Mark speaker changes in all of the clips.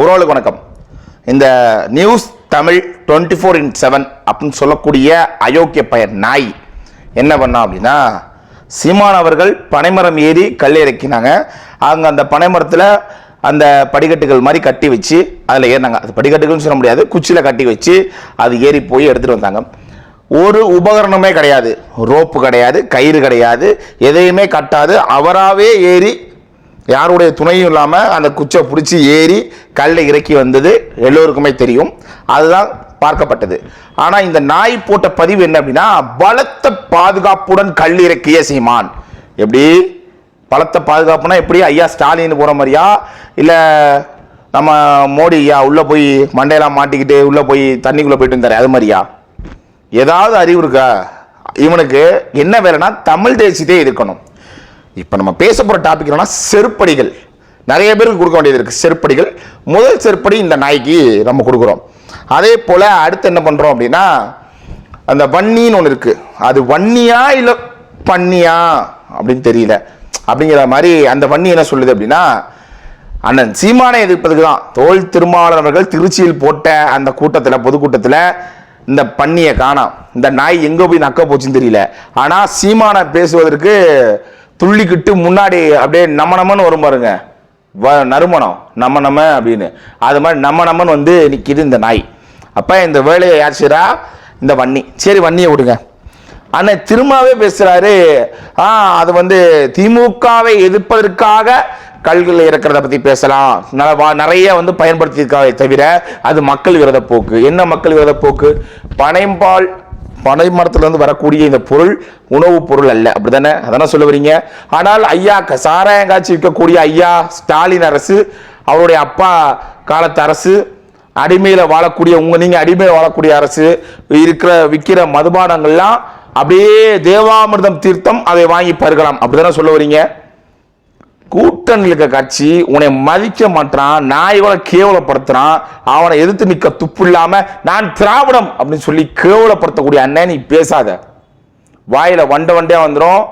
Speaker 1: ஓரளவுக்கு வணக்கம். இந்த news Tamil twenty four in seven அப்படின்னு சொல்லக்கூடிய அயோக்கிய பயன் நாய் என்ன பண்ணா அப்படின்னா சீமான் அவர்கள் பனைமரம் ஏறி கல் இறக்கினாங்க. அவங்க அந்த பனைமரத்தில் அந்த படிக்கட்டுகள் மாதிரி கட்டி வச்சு அதில் ஏறினாங்க. அது படிக்கட்டுகள்னு சொல்ல முடியாது குச்சியில் கட்டி வச்சு அது ஏறி போய் எடுத்துகிட்டு வந்தாங்க. ஒரு உபகரணமே கிடையாது ரோப்பு கிடையாது கயிறு கிடையாது எதையுமே கட்டாது அவராகவே ஏறி யாருடைய துணையும் இல்லாமல் அந்த குச்சை பிடிச்சி ஏறி கல்லை இறக்கி வந்தது எல்லோருக்குமே தெரியும். அதுதான் பார்க்கப்பட்டது. ஆனால் இந்த நாய் போட்ட பதிவு என்ன அப்படின்னா பலத்த பாதுகாப்புடன் கல் இறக்கிய சீமான். எப்படி? பலத்த பாதுகாப்புனா எப்படி? ஐயா ஸ்டாலின் போகிற மாதிரியா? இல்லை நம்ம மோடி ஐயா உள்ளே போய் மண்டையெல்லாம் மாட்டிக்கிட்டு உள்ளே போய் தண்ணிக்குள்ளே போயிட்டு இருந்தாரு அது மாதிரியா? ஏதாவது அறிவு இருக்கா? இவனுக்கு என்ன வேலைன்னா தமிழ் தேசியத்தை இருக்கணும் இப்போ நம்ம பேச போகிற டாபிக் என்னன்னா செருப்படிகள். நிறைய பேருக்கு கொடுக்க வேண்டியது இருக்குது செருப்படிகள். முதல் செருப்படி இந்த நாய்க்கு நம்ம கொடுக்குறோம். அதே போல் அடுத்து என்ன பண்ணுறோம் அப்படின்னா அந்த வன்னின்னு ஒன்று இருக்குது அது வன்னியா இல்லை பன்னியா அப்படின்னு தெரியல. அப்படிங்கிற மாதிரி அந்த வன்னி என்ன சொல்லுது அப்படின்னா அண்ணன் சீமானை எதிர்ப்பதுக்கு தான். தோல் திருமாவளவன் அவர்கள் திருச்சியில் போட்ட அந்த கூட்டத்தில் பொதுக்கூட்டத்தில் இந்த பன்னியை காணாம். இந்த நாய் எங்கே போய் நக்க போச்சுன்னு தெரியல. ஆனால் சீமானை பேசுவதற்கு துள்ளிக்கிட்டு முன்னாடி அப்படியே நம்ம நம்மன்னு வரும் பாருங்க. வ நறுமணம். நம்ம நம்ம அப்படின்னு. அது மாதிரி நம்ம நம்மன்னு வந்து நிற்கிது இந்த நாய். அப்போ இந்த வேலையை யார் செய்கிறா இந்த வன்னி. சரி வன்னியை விடுங்க. அண்ணன் திரும்பவே பேசுகிறாரு ஆ அது வந்து திமுகவை எதிர்ப்பதற்காக கல்கள் இறக்கிறத பற்றி பேசலாம். வா- நிறைய வந்து பயன்படுத்தியிருக்காவே தவிர அது மக்கள் விரோத போக்கு. என்ன மக்கள் விரோத போக்கு? பனைம்பால் பனை மரத்திலிருந்து வரக்கூடிய இந்த பொருள் உணவுப் பொருள் அல்ல. அப்படிதானே அதான சொல்ல வரீங்க? ஆனால் ஐயா க- சாராயம் காட்சி விற்கக்கூடிய ஐயா ஸ்டாலின் அரசு அவருடைய அப்பா காலத்து அரசு அடிமையில் வாழக்கூடிய உங்க நீங்க அடிமையில் வாழக்கூடிய அரசு இருக்கிற விற்கிற மதுபானங்கள்லாம் அப்படியே தேவாமிர்தம் தீர்த்தம் அதை வாங்கி பருகலாம். அப்படிதானே சொல்ல வரீங்க? கூட்டணியில் இருக்க கட்சி உன்னை மதிக்க மாட்டான் நாய்களை கேவலப்படுத்துறான் அவனை எதிர்த்து நிற்க துப்பு இல்லாம நான் திராவிடம் அப்படின்னு சொல்லி கேவலப்படுத்தக்கூடிய அண்ணன் நீ பேசாத. வாயில வண்ட வண்டையா வந்துடும்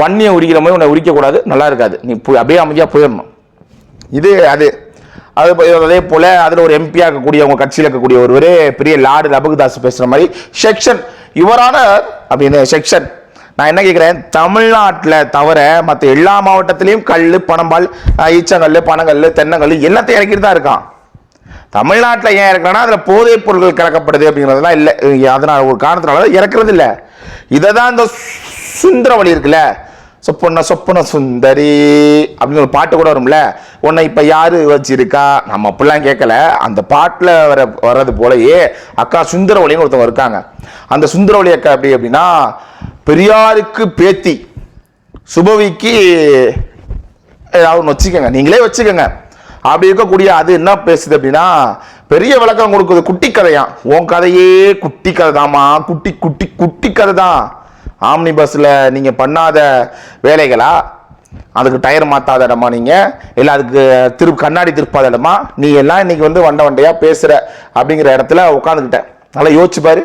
Speaker 1: வன்னியை உரிக்கிற மாதிரி உன்னை உரிக்கக்கூடாது நல்லா இருக்காது. நீ போய் அப்படியே அமைதியாக போயிடணும். இது அது. அது அதே போல அதில் ஒரு எம்பியாக இருக்கக்கூடிய உங்கள் கட்சியில் இருக்கக்கூடிய ஒருவர் பெரிய லார்டு லபகுதாஸ் பேசுகிற மாதிரி செக்ஷன் இவரான அப்படின்னு செக்ஷன் நான் என்ன கேட்குறேன் தமிழ்நாட்டில் தவிர மற்ற எல்லா மாவட்டத்திலையும் கல் பணம்பால் ஈச்சங்கல் பனங்கல் தென்னங்கல் எல்லாத்தையும் இறக்கிட்டு தான் இருக்கான். தமிழ்நாட்டில் ஏன் இறக்குறான்னா அதில் போதைப் பொருட்கள் கலக்கப்படுது அப்படிங்கிறதுலாம் இல்லை. அதனால் ஒரு காரணத்தினால இறக்குறது இல்லை இதை தான் இந்த சுந்தரவழி இருக்குல்ல சொப்பன சொப்பன சுந்தரி அப்படின்னு ஒரு பாட்டு கூட வரும்ல. உன்னை இப்போ யாரு வச்சிருக்கா? நம்ம அப்படிலாம் கேட்கல. அந்த பாட்டில் வர வர்றது போலயே அக்கா சுந்தரவழின்னு ஒருத்தவங்க இருக்காங்க. அந்த சுந்தரவழி அக்கா எப்படி அப்படின்னா பெரியாருக்கு பேத்தி சுபவிக்கு ஏதாவது ஒன்று வச்சுக்கோங்க. நீங்களே வச்சுக்கோங்க. அப்படி இருக்கக்கூடிய அது என்ன பேசுது அப்படின்னா பெரிய விளக்கம் கொடுக்குது குட்டி கதையா உன் கதையே குட்டி கதை தாம்மா குட்டி குட்டி குட்டி கதை தான் ஆம்னி பஸ்ஸில் நீங்கள் பண்ணாத வேலைகளா? அதுக்கு டயர் மாற்றாத இடமா நீங்கள் இல்லை அதுக்கு திரு கண்ணாடி திருப்பாத இடமா? நீ எல்லாம் இன்னைக்கு வந்து வண்ட வண்டையாக பேசுகிற அப்படிங்கிற இடத்துல உட்காந்துக்கிட்டேன் நல்லா யோசிச்சுப்பார்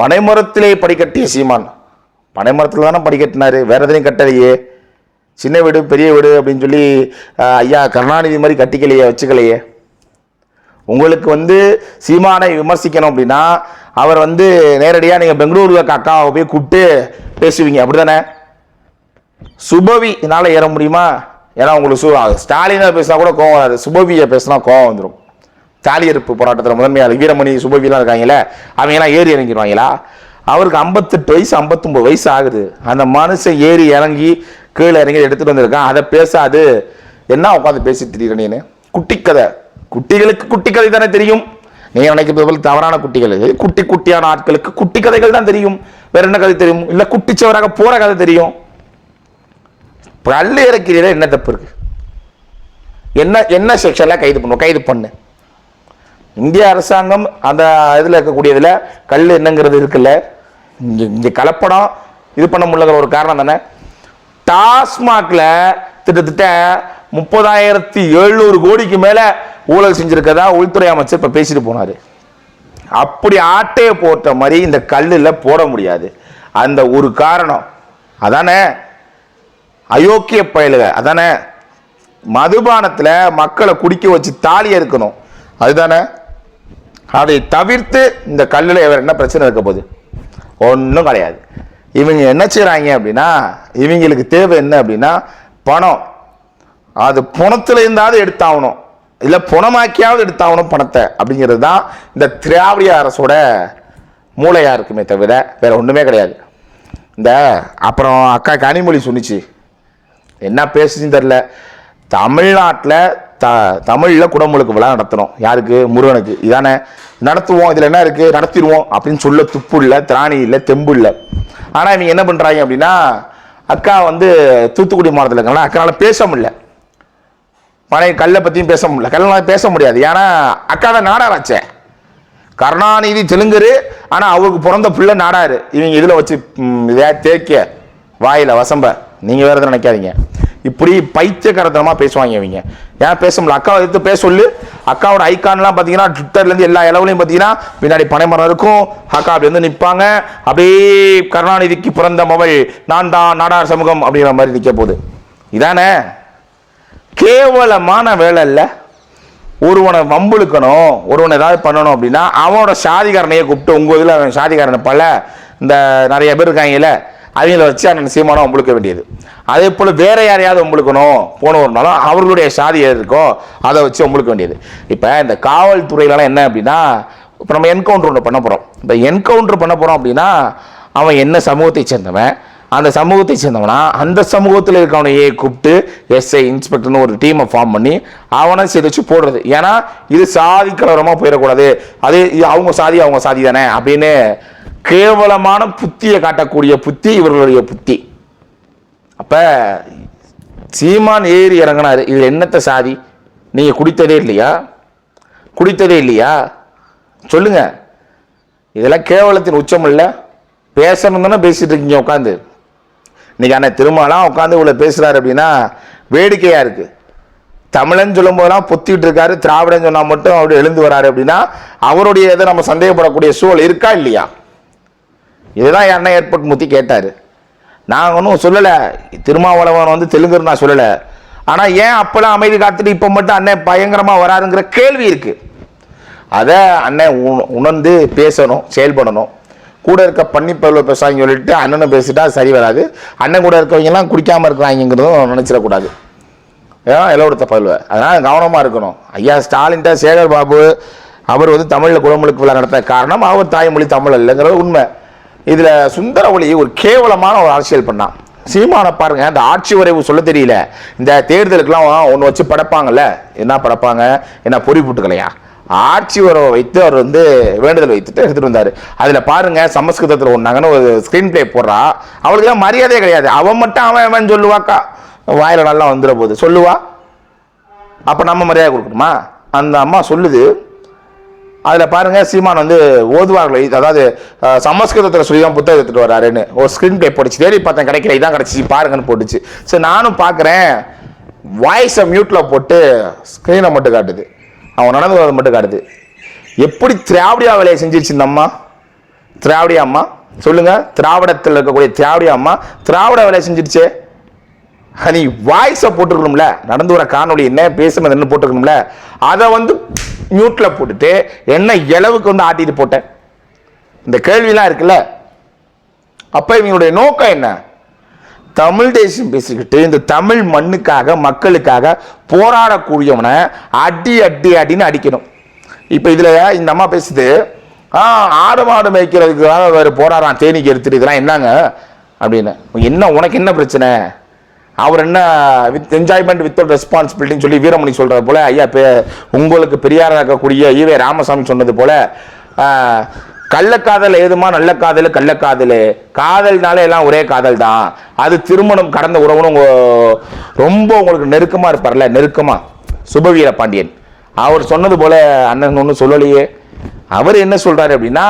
Speaker 1: பனைமரத்திலே படிக்கட்டிய சீமான். பனைமரத்தில் தானே படிக்கட்டினார் வேறு எதுலையும் கட்டலையே. சின்ன வீடு பெரிய வீடு அப்படின்னு சொல்லி ஐயா கருணாநிதி மாதிரி கட்டிக்கலையே வச்சுக்கலையே. உங்களுக்கு வந்து சீமானை விமர்சிக்கணும் அப்படின்னா அவர் வந்து நேரடியாக நீங்கள் பெங்களூருக்கு அக்காவை போய் கூப்பிட்டு பேசுவீங்க. அப்படிதானே? என்னால் ஏற முடியுமா? ஏன்னா உங்களுக்கு சு ஸ்டாலினா பேசினா கூட கோவம் வராது. சுபவியை பேசினா கோவம் வந்துடும் தாலியறுப்பு போராட்டத்தில் முதன்மையாளர் வீரமணி சுபவிலாம் இருக்காங்களே அவங்கெல்லாம் ஏறி இறங்கிடுவாங்களா? அவருக்கு ஐம்பத்தெட்டு வயசு ஐம்பத்தொம்பது வயசு ஆகுது. அந்த மனுஷன் ஏறி இறங்கி கீழே இறங்கி எடுத்துகிட்டு வந்திருக்கான். அதை பேசாது. என்ன உட்காந்து பேசி திடீர்னு குட்டி கதை குட்டிகளுக்கு குட்டி கதை தானே தெரியும்? நீ நினைக்கிறது போல தவறான குட்டிகள் இது. குட்டி குட்டியான ஆட்களுக்கு குட்டி கதைகள் தான் தெரியும். வேற என்ன கதை தெரியும்? இல்லை குட்டிச்சவராக போற கதை தெரியும். பல்லு இறக்கிறீர்கள் என்ன தப்பு இருக்கு? என்ன என்ன செக்ஷன்ல கைது பண்ணுவோம் கைது பண்ணு. இந்திய அரசாங்கம் அந்த இதில் இருக்கக்கூடியதில் கல் என்னங்கிறது இருக்குல்ல? இங்கே இங்கே கலப்படம் இது பண்ண முடியல ஒரு காரணம் தானே? டாஸ்மாக்ல கிட்டத்தட்ட முப்பதாயிரத்தி எழுநூறு கோடிக்கு மேலே ஊழல் செஞ்சுருக்கதா உள்துறை அமைச்சர் இப்போ பேசிட்டு போனார். அப்படி ஆட்டையை போட்ட மாதிரி இந்த கல்லில் போட முடியாது. அந்த ஒரு காரணம். அதானே? அயோக்கிய பயலுக அதானே? மதுபானத்தில் மக்களை குடிக்க வச்சு தாலி இருக்கணும் அதுதானே? அதை தவிர்த்து இந்த கல்லில் வேறு என்ன பிரச்சனை இருக்க போகுது? ஒன்றும் கிடையாது. இவங்க என்ன செய்கிறாங்க அப்படின்னா இவங்களுக்கு தேவை என்ன அப்படின்னா பணம். அது பணத்துல இருந்தாவது எடுத்தாகணும். இல்லை புனமாக்கியாவது எடுத்தாகணும் பணத்தை. அப்படிங்கிறது தான் இந்த திராவிட அரசோட மூளையாக இருக்குமே தவிர வேறு ஒன்றுமே கிடையாது. இந்த அப்புறம் அக்கா கனிமொழி சொன்னிச்சு. என்ன பேசுச்சுன்னு தெரில தமிழ்நாட்டில் த தமிழில் குடமுழுக்கு விழா நடத்தணும். யாருக்கு? முருகனுக்கு. இதானே நடத்துவோம். இதில் என்ன இருக்குது நடத்திடுவோம் அப்படின்னு சொல்ல துப்பு இல்லை திராணி இல்லை தெம்பு இல்லை. ஆனால் இவங்க என்ன பண்ணுறாங்க அப்படின்னா அக்கா வந்து தூத்துக்குடி மாவட்டத்தில் இருக்காங்களா? அக்கானால பேச முடியல. மனைவி கல்லை பற்றியும் பேச முடியல. கல்லாம் பேச முடியாது. ஏன்னா அக்கா தான் நாடாராச்சே கருணாநிதி தெலுங்கரு ஆனால் அவருக்கு பிறந்த பிள்ளை நாடாரு. இவங்க இதில் வச்சு இதே இதை தேய்க்க வாயில் வசம்ப. நீங்கள் வேறு எதுவும் நினைக்காதீங்க. இப்படி பைத்தியகரத்தனமாக பேசுவாங்க இவங்க. ஏன் பேச முடியல? அக்காவை எடுத்து பேச சொல்லு. அக்காவோட ஐக்கான்லாம் பார்த்தீங்கன்னா ட்விட்டர்லேருந்து எல்லா இளவுலையும் பார்த்தீங்கன்னா பின்னாடி பனைமரம் இருக்கும். அக்கா அப்படி வந்து நிற்பாங்க அப்படியே கருணாநிதிக்கு பிறந்த மவள் நான் தான் நாடார் சமூகம் அப்படிங்கிற மாதிரி நிற்க போகுது. இதானே? கேவலமான வேலை இல்லை ஒருவனை வம்புழுக்கணும் ஒருவனை ஏதாவது பண்ணணும் அப்படின்னா அவனோட சாதிகாரனையே கூப்பிட்டு உங்கள் இதில் அவன் சாதிகாரனை பல இந்த நிறைய பேர் இருக்காங்கல்ல அவங்கள வச்சு அண்ணன் சீமானம் உங்களுக்க வேண்டியது. அதே போல் வேற யாரையாவது உங்களுக்கணும் போனவர்னாலும் அவர்களுடைய சாதி இருக்கோ அதை வச்சு வம்புழுக்க வேண்டியது. இப்போ இந்த காவல்துறையிலலாம் என்ன அப்படின்னா இப்போ நம்ம என்கவுண்டர் ஒன்று பண்ண போகிறோம் இப்போ என்கவுண்டர் பண்ண போகிறோம் அப்படின்னா அவன் என்ன சமூகத்தை சேர்ந்தவன் அந்த சமூகத்தை சேர்ந்தவனா அந்த சமூகத்தில் இருக்கவனையே கூப்பிட்டு எஸ்ஐ இன்ஸ்பெக்டர்னு ஒரு டீமை ஃபார்ம் பண்ணி அவனை சிரிச்சு போடுறது. ஏன்னா இது சாதி கலவரமாக போயிடக்கூடாது. அது இது அவங்க சாதி அவங்க சாதி தானே அப்படின்னு கேவலமான புத்தியை காட்டக்கூடிய புத்தி இவர்களுடைய புத்தி. அப்போ சீமான் ஏறி இறங்கினார். இது என்னத்த சாதி? நீங்கள் குடித்ததே இல்லையா? குடித்ததே இல்லையா? சொல்லுங்கள் இதெல்லாம் கேவலத்தின் உச்சம் இல்லை. பேசணும் தானே பேசிகிட்டு இருக்கீங்க உட்காந்து இன்னைக்கு ஆனால் திருமாலாம் உட்காந்து இவ்வளோ பேசுகிறாரு அப்படின்னா வேடிக்கையாக இருக்குது தமிழன் சொல்லும் போதெல்லாம் பொத்திட்டு இருக்காரு திராவிடன் சொன்னால் மட்டும் அப்படி எழுந்து வராரு அப்படின்னா அவருடைய இதை நம்ம சந்தேகப்படக்கூடிய சூழல் இருக்கா இல்லையா? இதுதான் அண்ணன் ஏற்பட்டு முத்தி கேட்டார். நான் ஒன்றும் சொல்லலை. திருமாவளவன் வந்து தெலுங்குன்னு நான் சொல்லலை. ஆனால் ஏன் அப்போலாம் அமைதி காத்துட்டு இப்போ மட்டும் அண்ணன் பயங்கரமாக வராருங்கிற கேள்வி இருக்குது அதை அண்ணன் உண- உணர்ந்து பேசணும் செயல்படணும். கூட இருக்க பண்ணி பருவ பேசுவாங்க சொல்லிட்டு அண்ணனும் பேசிட்டா சரி வராது. அண்ணன் கூட இருக்கவங்கலாம் குடிக்காமல் இருக்கிறாங்கிறதும் நினச்சிடக்கூடாது. ஏன்னா இலவடுத்த பல்வ அதனால் கவனமாக இருக்கணும். ஐயா ஸ்டாலின்ட்ட சேகர் பாபு. அவர் வந்து தமிழில் குடமுழுக்கு விழா நடத்த காரணம் அவர் தாய்மொழி தமிழ் இல்லைங்கிறது உண்மை. இதில் சுந்தர ஒளி ஒரு கேவலமான ஒரு அரசியல் பண்ணான் சீமானை பாருங்க அந்த ஆட்சி வரைவு சொல்ல தெரியல. இந்த தேர்தலுக்கெல்லாம் ஒன்று வச்சு படைப்பாங்கல்ல. என்ன படைப்பாங்க? என்ன பொறி போட்டுக்கலையா? ஆட்சி உறவை வைத்து அவர் வந்து வேண்டுதல் வைத்துட்டு எடுத்துட்டு வந்தார். அதில் பாருங்க சமஸ்கிருதத்தில் ஒன்றாங்கன்னு ஒரு ஸ்க்ரீன் பிளே போடுறா. அவளுக்கு தான் மரியாதையே கிடையாது. அவன் மட்டும் அவன் அவன் சொல்லுவாக்கா. வாயில் நல்லா வந்துட போகுது சொல்லுவா. அப்போ நம்ம மரியாதை கொடுக்கணுமா? அந்த அம்மா சொல்லுது. அதில் பாருங்க சீமான் வந்து ஓதுவார்கள் இது அதாவது சமஸ்கிருதத்தில் சொல்லி தான் புத்தகம் எடுத்துட்டு வராருன்னு ஒரு ஸ்க்ரீன் பிளே போட்டுச்சு. தேடி பார்த்தேன் கிடைக்கல. இதான் கிடச்சி பாருங்கன்னு போட்டுச்சு. சரி நானும் பார்க்குறேன் வாய்ஸை மியூட்டில் போட்டு ஸ்க்ரீனை மட்டும் காட்டுது. அவன் நடந்து வரது மட்டும் காட்டுது. எப்படி திராவிடியா வேலையை செஞ்சிருச்சு இந்த அம்மா? திராவிடியா அம்மா? சொல்லுங்க. திராவிடத்தில் இருக்கக்கூடிய திராவிடியா அம்மா திராவிட வேலையை செஞ்சிருச்சே. நீ வாய்ஸை போட்டுருக்கணும்ல. நடந்து வர காணொளி என்ன பேசுனது என்ன போட்டுருக்கணும்ல. அதை வந்து மியூட்டில் போட்டுட்டு என்ன இளவுக்கு வந்து ஆட்டிட்டு போட்டேன். இந்த கேள்விலாம் இருக்குல்ல. அப்போ இவங்களுடைய நோக்கம் என்ன? தமிழ் தேசியம் பேசிக்கிட்டு இந்த தமிழ் மண்ணுக்காக மக்களுக்காக போராடக்கூடியவனை அடி அடி அடின்னு அடிக்கணும். இப்போ இதில் இந்த அம்மா பேசுது ஆ ஆடு மாடு மேய்க்கிறதுக்காக வேறு போராடுறான் தேனிக்கு எடுத்துட்டு இதெல்லாம் என்னங்க? அப்படின்னு. என்ன உனக்கு என்ன பிரச்சனை? அவர் என்ன வித் என்ஜாய்மெண்ட் வித்தவுட் ரெஸ்பான்சிபிலிட்டின்னு சொல்லி வீரமணி சொல்கிறது போல ஐயா பே உங்களுக்கு பெரியாராக இருக்கக்கூடிய ஈவே ராமசாமி சொன்னது போல கள்ளக்காதல் ஏதுமா? நல்ல காதல் கள்ளக்காதல் காதல்னாலே எல்லாம் ஒரே காதல் தான் அது திருமணம் கடந்த உறவுன்னு உங்க ரொம்ப உங்களுக்கு நெருக்கமாக இருப்பார்ல நெருக்கமாக சுபவீர பாண்டியன். அவர் சொன்னது போல அண்ணன் ஒன்றும் சொல்லலையே. அவர் என்ன சொல்கிறாரு அப்படின்னா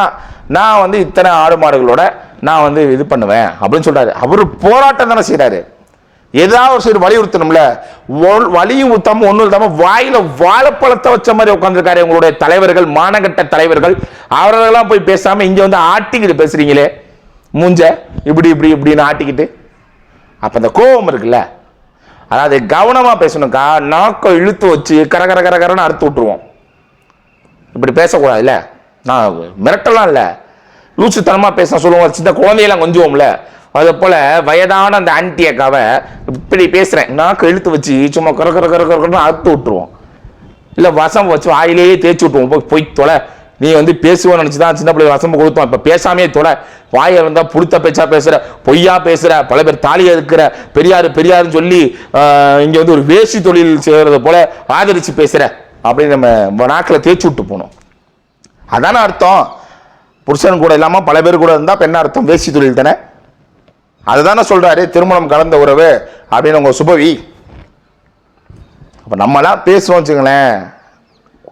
Speaker 1: நான் வந்து இத்தனை ஆடு மாடுகளோட நான் வந்து இது பண்ணுவேன் அப்படின்னு சொல்கிறாரு அவர் போராட்டம் தானே செய்கிறாரு ஏதாவது ஒரு சரி வலியுறுத்தணும்ல? ஒ- வலியும் ஊத்தாம ஒன்றும் இல்லாம வாயில வாழைப்பழத்தை வச்ச மாதிரி உட்காந்துருக்காரு உங்களுடைய தலைவர்கள் மானகட்ட தலைவர்கள். அவர்களெல்லாம் போய் பேசாம இங்க வந்து ஆட்டிக்கிட்டு பேசுறீங்களே. மூஞ்ச இப்படி இப்படி இப்படின்னு ஆட்டிக்கிட்டு. அப்ப அந்த கோபம் இருக்குல்ல? அதாவது கவனமா பேசணும்க்கா. நாக்கை இழுத்து வச்சு கர கர கர கரன்னு அறுத்து விட்டுருவோம். இப்படி பேசக்கூடாதுல்ல? நான் மிரட்டலாம் இல்லை. லூசுத்தனமாக பேச சொல்லுவோம். சின்ன குழந்தையெல்லாம் கொஞ்சுவோம்ல. அதே போல் வயதான அந்த ஆன்டி அக்காவை இப்படி பேசுகிறேன் நாக்கு இழுத்து வச்சு சும்மா கர கர கர கரன்னு அறுத்து விட்டுருவோம். இல்லை வசம் வச்சு வாயிலேயே தேய்ச்சி விட்டுருவோம். போய் போய் தொலை. நீ வந்து பேசுவோன்னு நினச்சி தான் சின்ன பிள்ளை வசம் கொடுத்தோம். இப்போ பேசாமே தொலை. வாயை இருந்தால் புழுத்த பேச்சா பேசுகிற பொய்யா பேசுகிற பல பேர் தாலியாக இருக்கிற பெரியார் பெரியாருன்னு சொல்லி இங்கே வந்து ஒரு வேசி தொழில் செய்கிறது போல ஆதரித்து பேசுகிற அப்படின்னு நம்ம நாக்கில் தேய்ச்சி விட்டு போகணும் அதான அர்த்தம். புருஷன் கூட இல்லாமல் பல பேர் கூட இருந்தால் என்ன அர்த்தம் வேசி தொழில் தானே? அதுதானே சொல்றாரு திருமணம் கலந்த உறவு அப்படின்னு உங்க சுபவி. அப்போ நம்மலாம் பேசுறோம் வச்சுங்களேன்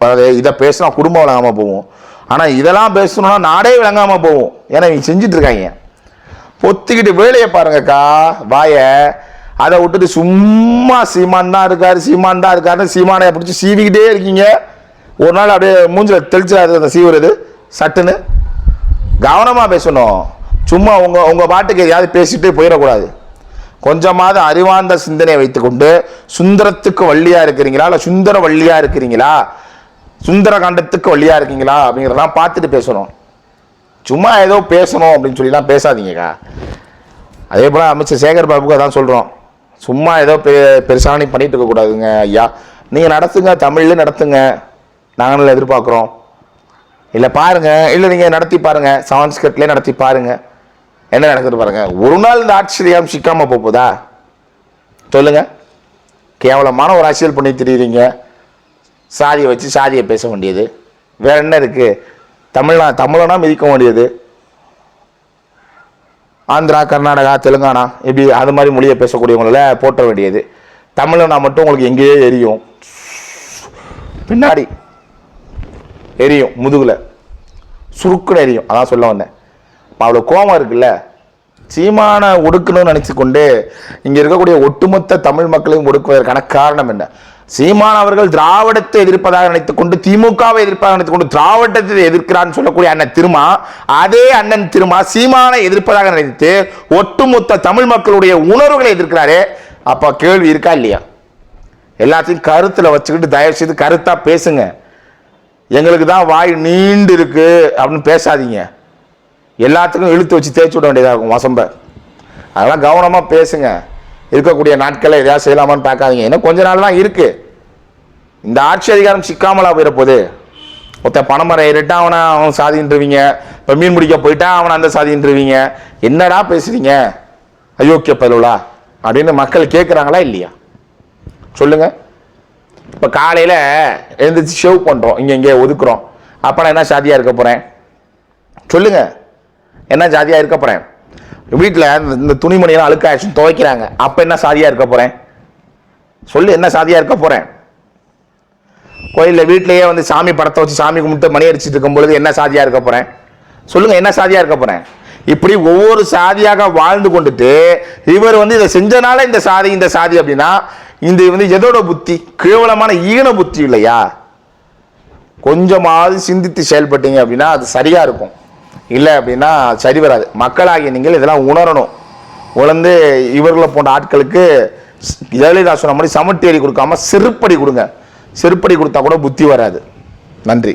Speaker 1: அதாவது இதை பேசினா குடும்பம் விளங்காம போவோம் ஆனால் இதெல்லாம் பேசணும்னா நாடே விளங்காம போவோம் ஏன்னா இவங்க செஞ்சுட்டு இருக்காங்க. பொத்திக்கிட்டு வேலையை பாருங்கக்கா வாய. அதை விட்டுட்டு சும்மா சீமான் தான் இருக்காரு சீமான் தான் இருக்காருன்னு சீமானை பிடிச்சி சீவிக்கிட்டே இருக்கீங்க. ஒரு நாள் அப்படியே மூஞ்சில தெளிச்சாரு அந்த சீவுறது. சட்டுன்னு கவனமாக பேசணும். சும்மா உங்கள் உங்கள் பாட்டுக்கு எதையாவது பேசிட்டு போயிடக்கூடாது. கொஞ்சமாவது அறிவார்ந்த சிந்தனையை வைத்துக்கொண்டு சுந்தரத்துக்கு வள்ளியாக இருக்கிறீங்களா இல்லை சுந்தர வள்ளியாக இருக்கிறீங்களா சுந்தர காண்டத்துக்கு வள்ளியா இருக்கீங்களா அப்படிங்கிறதெல்லாம் பார்த்துட்டு பேசணும். சும்மா ஏதோ பேசணும் அப்படின்னு சொல்லிலாம் பேசாதீங்கக்கா. அதே போல் அமைச்சர் சேகர் பாபுக்கு அதான் சொல்கிறோம் சும்மா ஏதோ பெ பெருசாணி பண்ணிட்டு இருக்கக்கூடாதுங்க ஐயா. நீங்கள் நடத்துங்க தமிழில் நடத்துங்க. நாங்களும் எதிர்பார்க்குறோம். இல்லை பாருங்கள் இல்லை நீங்கள் நடத்தி பாருங்க. சான்ஸ்கிரிட்லேயே நடத்தி பாருங்கள் என்ன நடக்குது பாருங்க? ஒரு நாள் இந்த ஆச்சரியம் சிக்காம போகுதா? சொல்லுங்க. கேவலமான ஒரு அரசியல் பண்ணி திரியுறீங்க. சாதியை வச்சு சாதியை பேச வேண்டியது. வேற என்ன இருக்கு? தமிழ்நா தமிழனா மிதிக்க வேண்டியது. ஆந்திரா கர்நாடகா தெலுங்கானா இப்படி அது மாதிரி மொழியை பேசக்கூடியவங்கள போட்ட வேண்டியது. தமிழனா மட்டும் உங்களுக்கு எங்கேயோ எரியும். பின்னாடி எரியும் முதுகுல. சுருக்குன்னு எரியும். அதான் சொல்ல வந்தேன். அவ்வளோ கோபம் இருக்குல்ல? சீமான ஒடுக்கணும்னு நினைச்சு கொண்டு இங்கே இருக்கக்கூடிய ஒட்டுமொத்த தமிழ் மக்களையும் ஒடுக்குவதற்கான காரணம் என்ன? சீமான் அவர்கள் திராவிடத்தை எதிர்ப்பதாக நினைத்துக்கொண்டு திமுகவை எதிர்ப்பதாக நினைத்துக்கொண்டு திராவிடத்தை எதிர்க்கிறான்னு சொல்லக்கூடிய அண்ணன் திருமா அதே அண்ணன் திருமா சீமானை எதிர்ப்பதாக நினைத்து ஒட்டுமொத்த தமிழ் மக்களுடைய உணர்வுகளை எதிர்க்கிறாரே. அப்போ கேள்வி இருக்கா இல்லையா? எல்லாத்தையும் கருத்தில் வச்சுக்கிட்டு தயவு செய்து கருத்தாக பேசுங்க. எங்களுக்கு தான் வாய் நீண்டு இருக்கு அப்படின்னு பேசாதீங்க. எல்லாத்துக்கும் இழுத்து வச்சு தேய்ச்சி விட வேண்டியதாக இருக்கும் வசம்ப அதெல்லாம் கவனமாக பேசுங்க. இருக்கக்கூடிய நாட்களில் எதாவது செய்யலாமான்னு பார்க்காதீங்க. ஏன்னா கொஞ்ச நாள் தான் இருக்குது இந்த ஆட்சி அதிகாரம் சிக்காமலா போயிட போகுது. ஒருத்த பணமரம் ஏறிட்டா அவனை அவன் சாதின்றுவீங்க. இப்போ மீன் பிடிக்க போயிட்டா அவனை அந்த சாதின்றுவீங்க. என்னடா பேசுறீங்க? அயோக்கிய பலுவலா அப்படின்னு மக்கள் கேட்குறாங்களா இல்லையா? சொல்லுங்க. இப்போ காலையில் எழுந்திரிச்சு ஷேவ் பண்ணுறோம் இங்கே இங்கே ஒதுக்குறோம். அப்போ நான் என்ன சாதியாக இருக்க போகிறேன் சொல்லுங்கள் என்ன ஜாதியாக இருக்க போகிறேன் வீட்டில் இந்த துணிமணியெல்லாம் அழுக்காயிடுச்சு துவைக்கிறாங்க. அப்போ என்ன சாதியாக இருக்க போகிறேன் சொல்லு என்ன சாதியாக இருக்க போகிறேன் கோயிலில் வீட்டிலேயே வந்து சாமி படத்தை வச்சு சாமி கும்பிட்டு மணி அடிச்சுட்டு இருக்கும் பொழுது என்ன சாதியாக இருக்க போகிறேன் சொல்லுங்கள் என்ன சாதியாக இருக்க போகிறேன் இப்படி ஒவ்வொரு சாதியாக வாழ்ந்து கொண்டுட்டு இவர் வந்து இதை செஞ்சனால இந்த சாதி இந்த சாதி அப்படின்னா இந்த வந்து எதோட புத்தி? கேவலமான ஈன புத்தி இல்லையா? கொஞ்சமாவது சிந்தித்து செயல்பட்டீங்க அப்படின்னா அது சரியா இருக்கும். இல்லை அப்படின்னா சரி வராது. மக்களாகிய நீங்கள் இதெல்லாம் உணரணும். உணர்ந்து இவர்களை போன்ற ஆட்களுக்கு ஜெயலலிதா சொன்ன மாதிரி சமட்டேரி கொடுக்காம செருப்படி கொடுங்க. செருப்படி கொடுத்தா கூட புத்தி வராது. நன்றி.